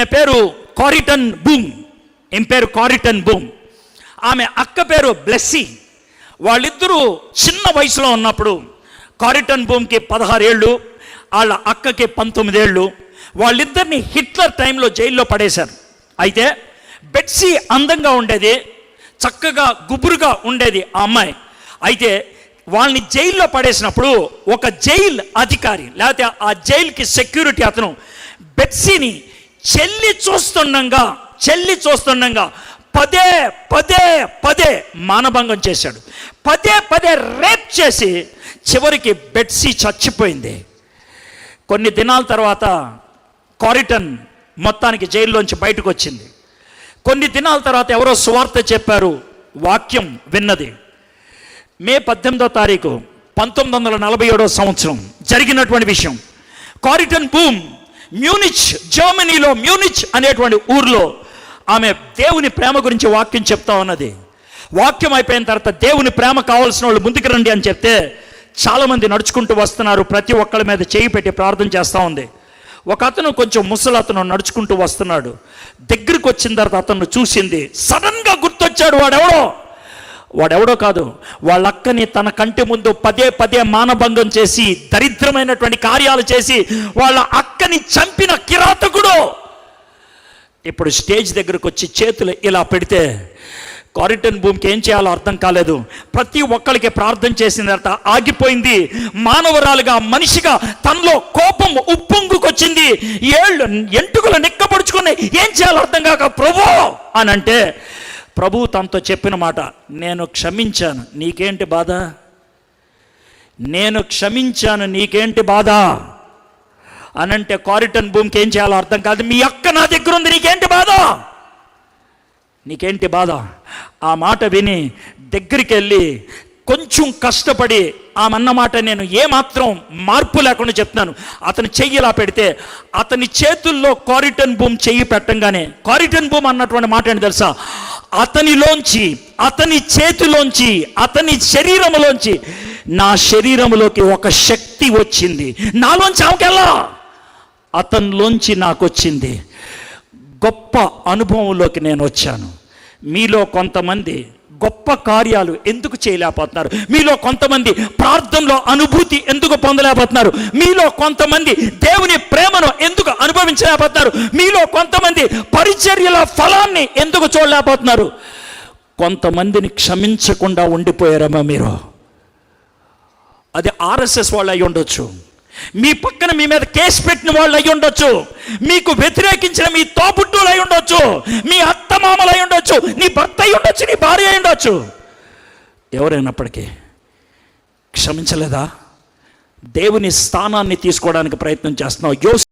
ఈమె పేరు Corrie ten Boom. ఈమె పేరు? Corrie ten Boom. ఆమె అక్క పేరు బ్లెస్సీ. వాళ్ళిద్దరూ చిన్న వయసులో ఉన్నప్పుడు కారిటన్ బూమ్కి పదహారేళ్ళు వాళ్ళ అక్కకి పంతొమ్మిదేళ్ళు వాళ్ళిద్దరిని హిట్లర్ టైంలో జైల్లో పడేశారు. అయితే బెట్సీ అందంగా ఉండేది చక్కగా గుబురుగా ఉండేది ఆ అమ్మాయి. అయితే వాళ్ళని జైల్లో పడేసినప్పుడు ఒక జైల్ అధికారి లేకపోతే ఆ జైలుకి సెక్యూరిటీ అతను బెట్సీని చెల్లి చూస్తుండగా చెల్లి చూస్తుండగా పదే పదే పదే మానభంగం చేశాడు. పదే పదే రేప్ చేసి చివరికి బెట్సీ చచ్చిపోయింది. కొన్ని దినాల తర్వాత కారిటన్ మొత్తానికి జైల్లోంచి బయటకు వచ్చింది కొన్ని దినాల తర్వాత ఎవరో సువార్త చెప్పారు వాక్యం విన్నది. మే పద్దెనిమిదో తారీఖు పంతొమ్మిది వందల నలభై ఏడో సంవత్సరం జరిగినటువంటి విషయం. కారిటన్ బూమ్ మ్యూనిచ్ జర్మనీలో మ్యూనిచ్ అనేటువంటి ఊర్లో ఆమె దేవుని ప్రేమ గురించి వాక్యం చెప్తా ఉన్నది. వాక్యం అయిపోయిన తర్వాత దేవుని ప్రేమ కావాల్సిన వాళ్ళు ముందుకు రండి అని చెప్తే చాలామంది నడుచుకుంటూ వస్తున్నారు. ప్రతి ఒక్కళ్ళ మీద చేయి పెట్టి ప్రార్థన చేస్తూ ఉంది. ఒక అతను కొంచెం ముసలతను అతను నడుచుకుంటూ వస్తున్నాడు. దగ్గరికి వచ్చిన తర్వాత అతను చూసింది. సడన్గా గుర్తొచ్చాడు వాడెవడో? వాడెవడో కాదు వాళ్ళ అక్కని తన కంటి ముందు పదే పదే మానభంగం చేసి దరిద్రమైనటువంటి కార్యాలు చేసి వాళ్ళ అక్కని చంపిన కిరాతకుడు. ఇప్పుడు స్టేజ్ దగ్గరకు వచ్చి చేతులు ఇలా పెడితే కారిటన్ భూమికి ఏం చేయాలో అర్థం కాలేదు. ప్రతి ఒక్కరికి ప్రార్థన చేసిన తర్వాత ఆగిపోయింది. మానవరాలుగా మనిషిగా తనలో కోపం ఉప్పొంగుకొచ్చింది. ఏళ్ళు ఎంటుకలు నిక్కపడుచుకుని ఏం చేయాలో అర్థం కాక ప్రభు అని అంటే ప్రభు తనతో చెప్పిన మాట నేను క్షమించాను. నీకేంటి బాధ? నేను క్షమించాను. నీకేంటి బాధ? అనంటే కారిటన్ భూమికి ఏం చేయాలో అర్థం కాదు. మీ అక్క నా దగ్గర ఉంది నీకేంటి బాధ? నీకేంటి బాధ? ఆ మాట విని దగ్గరికి వెళ్ళి కొంచెం కష్టపడి ఆమె అన్న మాట నేను ఏమాత్రం మార్పు లేకుండా చెప్తున్నాను. అతను చెయ్యి ఇలా పెడితే అతని చేతుల్లో కారిటన్ భూమి చెయ్యి పెట్టంగానే కారిటన్ భూమి అన్నటువంటి మాట ఏంటి తెలుసా? అతనిలోంచి అతని చేతిలోంచి అతని శరీరంలోంచి నా శరీరంలోకి ఒక శక్తి వచ్చింది. నాలోంచి ఆమెకెళ్ళా అతనిలోంచి నాకు వచ్చింది గొప్ప అనుభవంలోకి నేను వచ్చాను మీలో కొంతమంది గొప్ప కార్యాలు ఎందుకు చేయలేకపోతున్నారు? మీలో కొంతమంది ప్రార్థనలో అనుభూతి ఎందుకు పొందలేకపోతున్నారు? మీలో కొంతమంది దేవుని ప్రేమను ఎందుకు అనుభవించలేకపోతున్నారు? మీలో కొంతమంది పరిచర్యల ఫలాన్ని ఎందుకు చూడలేకపోతున్నారు? కొంతమందిని క్షమించకుండా ఉండిపోయారమ్మా మీరు. అది ఆర్ఎస్ఎస్ వాళ్ళు అయి ఉండొచ్చు. మీ పక్కన మీ మీద కేసు పెట్టిన వాళ్ళు అయి ఉండొచ్చు. మీకు వ్యతిరేకించిన మీ తోపుట్టులు అయి ఉండొచ్చు. మీ అత్తమామలు ఉండొచ్చు నీ భర్త అయి ఉండొచ్చు నీ భార్య అయి ఉండొచ్చు. ఎవరైనప్పటికీ క్షమించలేదా? దేవుని స్థానాన్ని తీసుకోవడానికి ప్రయత్నం చేస్తున్నావు. యోస్